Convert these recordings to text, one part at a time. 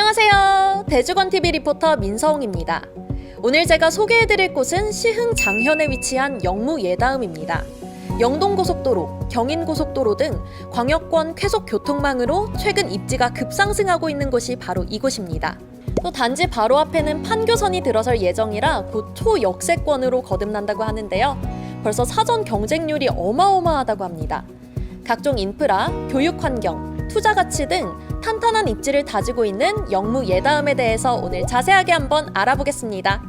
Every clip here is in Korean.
안녕하세요. 대주건TV 리포터 민서홍입니다. 오늘 제가 소개해드릴 곳은 시흥 장현에 위치한 영무 예다음입니다. 영동고속도로, 경인고속도로 등 광역권 쾌속 교통망으로 최근 입지가 급상승하고 있는 곳이 바로 이곳입니다. 또 단지 바로 앞에는 판교선이 들어설 예정이라 곧 초역세권으로 거듭난다고 하는데요. 벌써 사전 경쟁률이 어마어마하다고 합니다. 각종 인프라, 교육 환경, 투자 가치 등 탄탄한 입지를 다지고 있는 영무 예다음에 대해서 오늘 자세하게 한번 알아보겠습니다.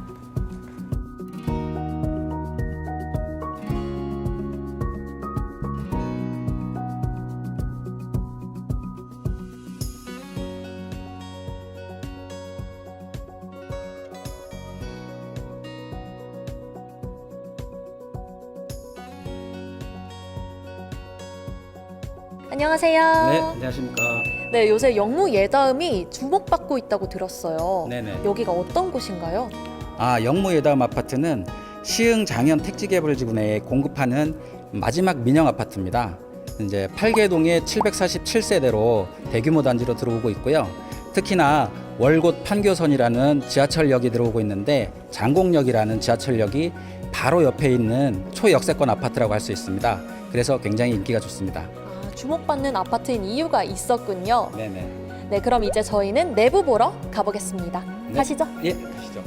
안녕하세요. 네, 안녕하십니까. 네, 요새 영무 예다음이 주목받고 있다고 들었어요. 네네. 여기가 어떤 곳인가요? 아, 영무 예다음 아파트는 시흥 장현 택지개발지구 내에 공급하는 마지막 민영 아파트입니다. 이제 8개동의 747세대로 대규모 단지로 들어오고 있고요. 특히나 월곶 판교선이라는 지하철역이 들어오고 있는데 장곡역이라는 지하철역이 바로 옆에 있는 초역세권 아파트라고 할 수 있습니다. 그래서 굉장히 인기가 좋습니다. 아, 주목받는 아파트인 이유가 있었군요. 네네. 네, 그럼 이제 저희는 내부 보러 가보겠습니다. 네. 가시죠. 예, 가시죠.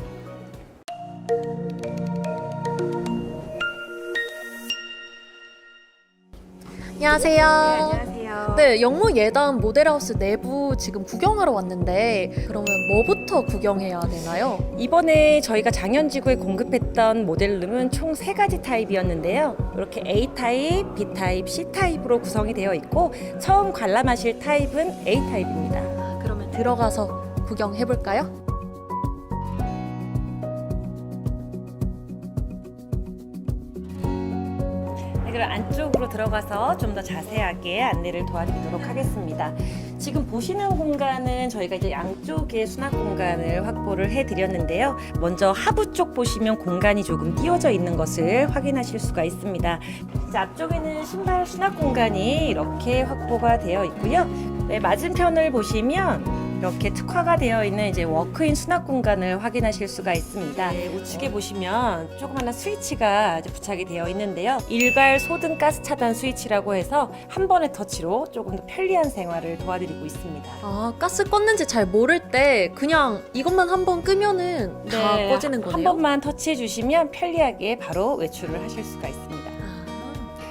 안녕하세요. 안녕하세요. 네, 영무 예다음 모델하우스 내부 지금 구경하러 왔는데 그러면 뭐부터 구경해야 되나요? 이번에 저희가 장현지구에 공급했던 모델룸은 총 세 가지 타입이었는데요. 이렇게 A 타입, B 타입, C 타입으로 구성이 되어 있고 처음 관람하실 타입은 A 타입입니다. 아, 그러면 들어가서 구경해 볼까요? 네, 그럼 안쪽으로 들어가서 좀 더 자세하게 안내를 도와드리도록 하겠습니다. 지금 보시는 공간은 저희가 이제 양쪽에 수납 공간을 확보를 해드렸는데요. 먼저 하부 쪽 보시면 공간이 조금 띄워져 있는 것을 확인하실 수가 있습니다. 자, 앞쪽에는 신발 수납 공간이 이렇게 확보가 되어 있고요. 네, 맞은편을 보시면 이렇게 특화가 되어 있는 이제 워크인 수납 공간을 확인하실 수가 있습니다. 네, 우측에 보시면 조그마한 스위치가 이제 부착이 되어 있는데요. 일괄 소등 가스 차단 스위치라고 해서 한 번의 터치로 조금 더 편리한 생활을 도와드리고 있습니다. 아, 가스 껐는지 잘 모를 때 그냥 이것만 한 번 끄면은 다 네, 꺼지는 거네요. 한 번만 터치해 주시면 편리하게 바로 외출을 하실 수가 있습니다. 아,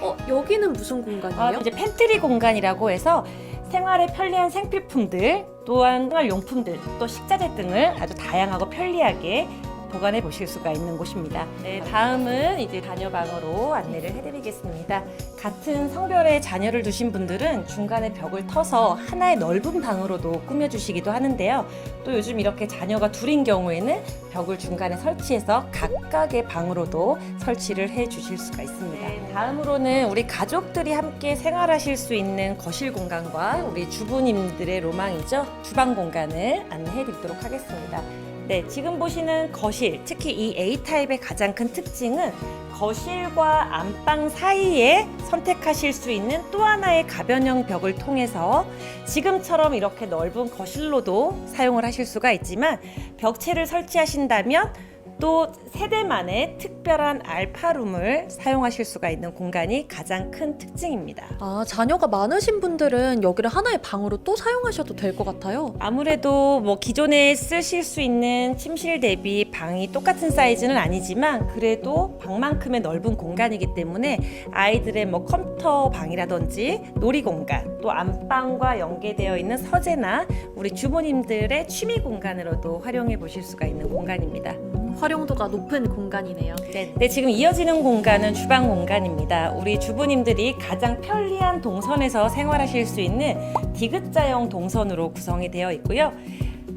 어, 여기는 무슨 공간이에요? 아, 이제 팬트리 공간이라고 해서 생활에 편리한 생필품들 또한 생활용품들 또 식자재 등을 아주 다양하고 편리하게 보관해 보실 수가 있는 곳입니다. 네, 다음은 이제 자녀방으로 안내를 해드리겠습니다. 같은 성별의 자녀를 두신 분들은 중간에 벽을 터서 하나의 넓은 방으로도 꾸며주시기도 하는데요. 또 요즘 이렇게 자녀가 둘인 경우에는 벽을 중간에 설치해서 각각의 방으로도 설치를 해 주실 수가 있습니다. 다음으로는 우리 가족들이 함께 생활하실 수 있는 거실 공간과 우리 주부님들의 로망이죠. 주방 공간을 안내해 드리도록 하겠습니다. 네, 지금 보시는 거실, 특히 이 A타입의 가장 큰 특징은 거실과 안방 사이에 선택하실 수 있는 또 하나의 가변형 벽을 통해서 지금처럼 이렇게 넓은 거실로도 사용을 하실 수가 있지만 벽체를 설치하신다면 또 세대만의 특별한 알파룸을 사용하실 수가 있는 공간이 가장 큰 특징입니다. 아, 자녀가 많으신 분들은 여기를 하나의 방으로 또 사용하셔도 될 것 같아요. 아무래도 뭐 기존에 쓰실 수 있는 침실 대비 방이 똑같은 사이즈는 아니지만 그래도 방만큼의 넓은 공간이기 때문에 아이들의 뭐 컴퓨터 방이라든지 놀이 공간 또 안방과 연계되어 있는 서재나 우리 주부님들의 취미 공간으로도 활용해 보실 수가 있는 공간입니다. 음, 활용도가 높은 공간이네요. 네, 네, 지금 이어지는 공간은 주방 공간입니다. 우리 주부님들이 가장 편리한 동선에서 생활하실 수 있는 디귿자형 동선으로 구성이 되어 있고요.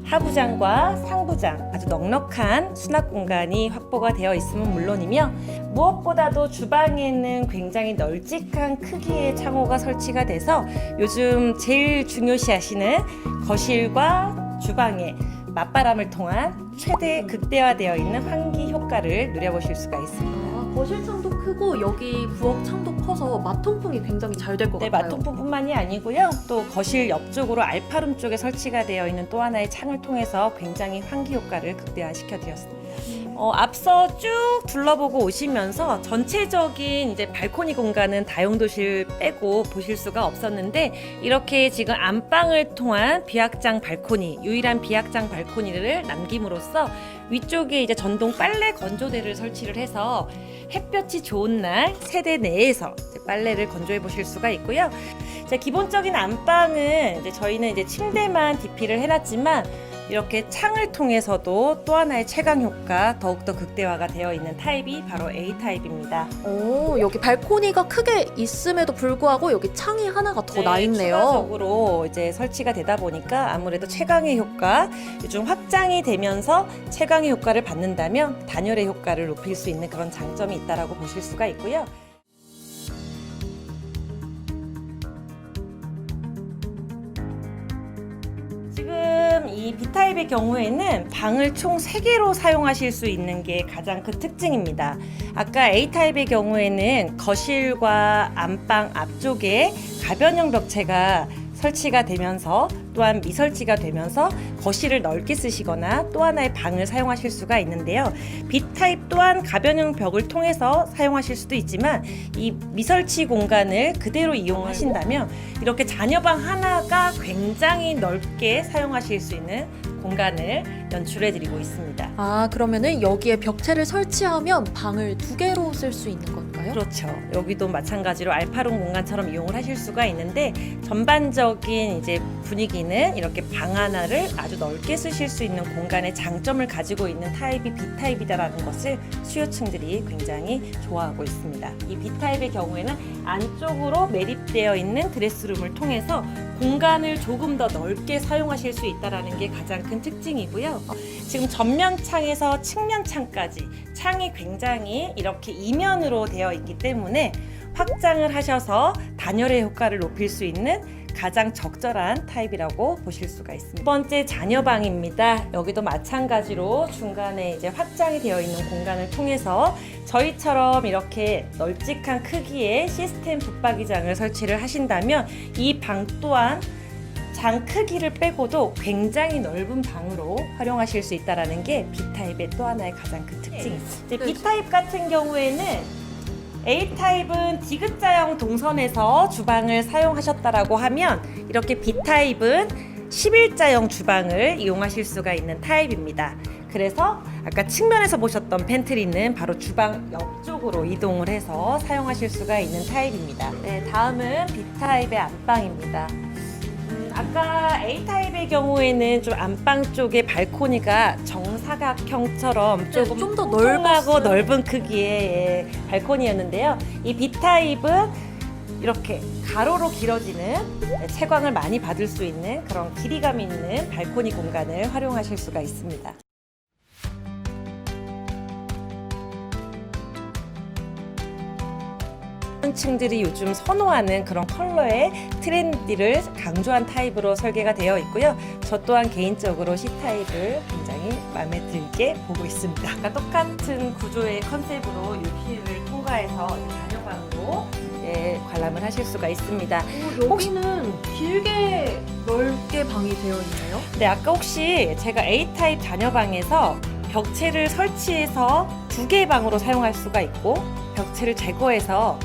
하부장과 상부장 아주 넉넉한 수납 공간이 확보가 되어 있음은 물론이며 무엇보다도 주방에는 굉장히 널찍한 크기의 창호가 설치가 돼서 요즘 제일 중요시 하시는 거실과 주방에 맞바람을 통한 최대 극대화되어 있는 환기 효과를 누려보실 수가 있습니다. 아, 거실 창도 크고 여기 부엌 창도 커서 맛통풍이 굉장히 잘 될 것 네, 같아요. 마통풍뿐만이 아니고요. 또 거실 옆쪽으로 알파룸 쪽에 설치가 되어 있는 또 하나의 창을 통해서 굉장히 환기 효과를 극대화시켜 드렸습니다. 어, 앞서 쭉 둘러보고 오시면서 전체적인 이제 발코니 공간은 다용도실 빼고 보실 수가 없었는데 이렇게 지금 안방을 통한 비확장 발코니, 유일한 비확장 발코니를 남김으로써 위쪽에 이제 전동 빨래 건조대를 설치를 해서 햇볕이 좋은 날 세대 내에서 빨래를 건조해 보실 수가 있고요. 자, 기본적인 안방은 이제 저희는 이제 침대만 DP를 해놨지만 이렇게 창을 통해서도 또 하나의 채광 효과 더욱더 극대화가 되어 있는 타입이 바로 A 타입입니다. 오, 여기 발코니가 크게 있음에도 불구하고 여기 창이 하나가 더 나 있네요. 추가적으로 이제 설치가 되다 보니까 아무래도 채광의 효과, 요즘 확장이 되면서 채광의 효과를 받는다면 단열의 효과를 높일 수 있는 그런 장점이 있다라고 보실 수가 있고요. 이 B타입의 경우에는 방을 총 3개로 사용하실 수 있는 게 가장 큰 특징입니다. 아까 A타입의 경우에는 거실과 안방 앞쪽에 가변형 벽체가 설치가 되면서 또한 미설치가 되면서 거실을 넓게 쓰시거나 또 하나의 방을 사용하실 수가 있는데요. B타입 또한 가변형 벽을 통해서 사용하실 수도 있지만 이 미설치 공간을 그대로 이용하신다면 이렇게 자녀방 하나가 굉장히 넓게 사용하실 수 있는 공간을 연출해 드리고 있습니다. 아, 그러면은 여기에 벽체를 설치하면 방을 두 개로 쓸 수 있는 건가요? 그렇죠. 여기도 마찬가지로 알파룸 공간처럼 이용을 하실 수가 있는데 전반적인 이제 분위기는 이렇게 방 하나를 아주 넓게 쓰실 수 있는 공간의 장점을 가지고 있는 타입이 B 타입이다라는 것을 수요층들이 굉장히 좋아하고 있습니다. 이 B 타입의 경우에는 안쪽으로 매립되어 있는 드레스룸을 통해서 공간을 조금 더 넓게 사용하실 수 있다라는 게 가장 큰 특징이고요. 어, 지금 전면 창에서 측면 창까지 창이 굉장히 이렇게 이면으로 되어 있기 때문에 확장을 하셔서 단열의 효과를 높일 수 있는 가장 적절한 타입이라고 보실 수가 있습니다. 두 번째 자녀방입니다. 여기도 마찬가지로 중간에 이제 확장이 되어 있는 공간을 통해서 저희처럼 이렇게 널찍한 크기의 시스템 붙박이장을 설치를 하신다면 이 방 또한 장 크기를 빼고도 굉장히 넓은 방으로 활용하실 수 있다라는 게 B타입의 또 하나의 가장 큰 특징이 있습니다. 이제 B타입 같은 경우에는 A타입은 디귿자형 동선에서 주방을 사용하셨다라고 하면 이렇게 B타입은 11자형 주방을 이용하실 수가 있는 타입입니다. 그래서 아까 측면에서 보셨던 팬트리는 바로 주방 옆쪽으로 이동을 해서 사용하실 수가 있는 타입입니다. 네, 다음은 B타입의 안방입니다. 음, 아까 A타입의 경우에는 좀 안방 쪽에 발코니가 정사각형처럼 조금 좀더 통통하고 넓었어요. 넓은 크기의 예, 발코니였는데요. 이 B타입은 이렇게 가로로 길어지는 네, 채광을 많이 받을 수 있는 그런 길이감 있는 발코니 공간을 활용하실 수가 있습니다. 층들이 요즘 선호하는 그런 컬러의 트렌디를 강조한 타입으로 설계가 되어 있고요. 저 또한 개인적으로 C 타입을 굉장히 마음에 들게 보고 있습니다. 아까 똑같은 구조의 컨셉으로 UP를 통과해서 자녀방으로 예, 관람을 하실 수가 있습니다. 오, 여기는 길게 넓게 방이 되어 있네요. 네, 아까 혹시 제가 A 타입 자녀방에서 벽체를 설치해서 두 개의 방으로 사용할 수가 있고 벽체를 제거해서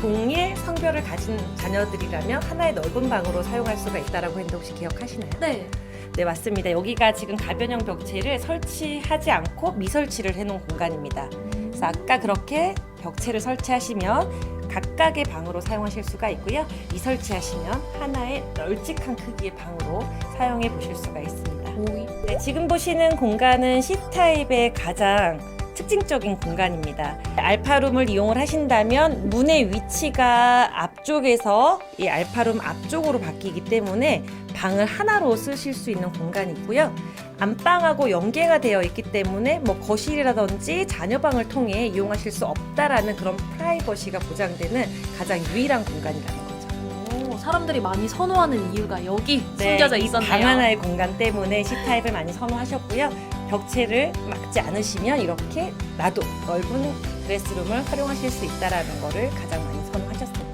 동일 성별을 가진 자녀들이라면 하나의 넓은 방으로 사용할 수가 있다라고 했는데 혹시 기억하시나요? 네. 네, 맞습니다. 여기가 지금 가변형 벽체를 설치하지 않고 미설치를 해놓은 공간입니다. 그래서 아까 그렇게 벽체를 설치하시면 각각의 방으로 사용하실 수가 있고요. 미설치하시면 하나의 널찍한 크기의 방으로 사용해 보실 수가 있습니다. 오, 네, 지금 보시는 공간은 C타입의 가장 특징적인 공간입니다. 알파룸을 이용을 하신다면 문의 위치가 앞쪽에서 이 알파룸 앞쪽으로 바뀌기 때문에 방을 하나로 쓰실 수 있는 공간이 있고요. 안방하고 연계가 되어 있기 때문에 뭐 거실이라든지 자녀방을 통해 이용하실 수 없다라는 그런 프라이버시가 보장되는 가장 유일한 공간이라는 거죠. 오, 사람들이 많이 선호하는 이유가 여기 네, 숨겨져 이 있었네요. 방 하나의 공간 때문에 C타입을 많이 선호하셨고요. 벽체를 막지 않으시면 이렇게 나도 넓은 드레스룸을 활용하실 수 있다라는 거를 가장 많이 선호하셨습니다.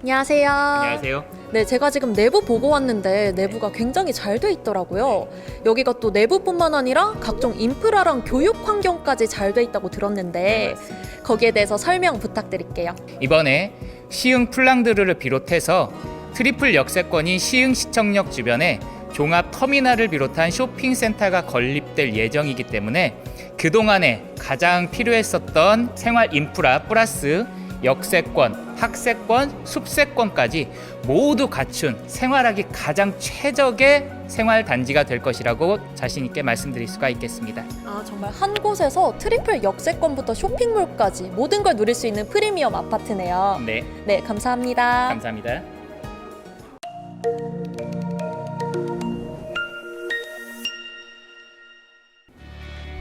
안녕하세요. 안녕하세요. 네, 제가 지금 내부 보고 왔는데 내부가 굉장히 잘 돼 있더라고요. 여기가 또 내부뿐만 아니라 각종 인프라랑 교육 환경까지 잘 돼 있다고 들었는데 거기에 대해서 설명 부탁드릴게요. 이번에 시흥 플랑드르를 비롯해서 트리플 역세권인 시흥 시청역 주변에 종합 터미널을 비롯한 쇼핑센터가 건립될 예정이기 때문에 그동안에 가장 필요했었던 생활 인프라 플러스 역세권, 학세권, 숲세권까지 모두 갖춘 생활하기 가장 최적의 생활 단지가 될 것이라고 자신 있게 말씀드릴 수가 있겠습니다. 아, 정말 한 곳에서 트리플 역세권부터 쇼핑몰까지 모든 걸 누릴 수 있는 프리미엄 아파트네요. 네, 네, 감사합니다. 감사합니다.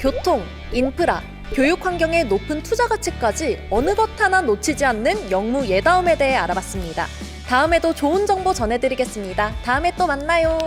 교통, 인프라, 교육 환경의 높은 투자 가치까지 어느 것 하나 놓치지 않는 영무 예다움에 대해 알아봤습니다. 다음에도 좋은 정보 전해드리겠습니다. 다음에 또 만나요.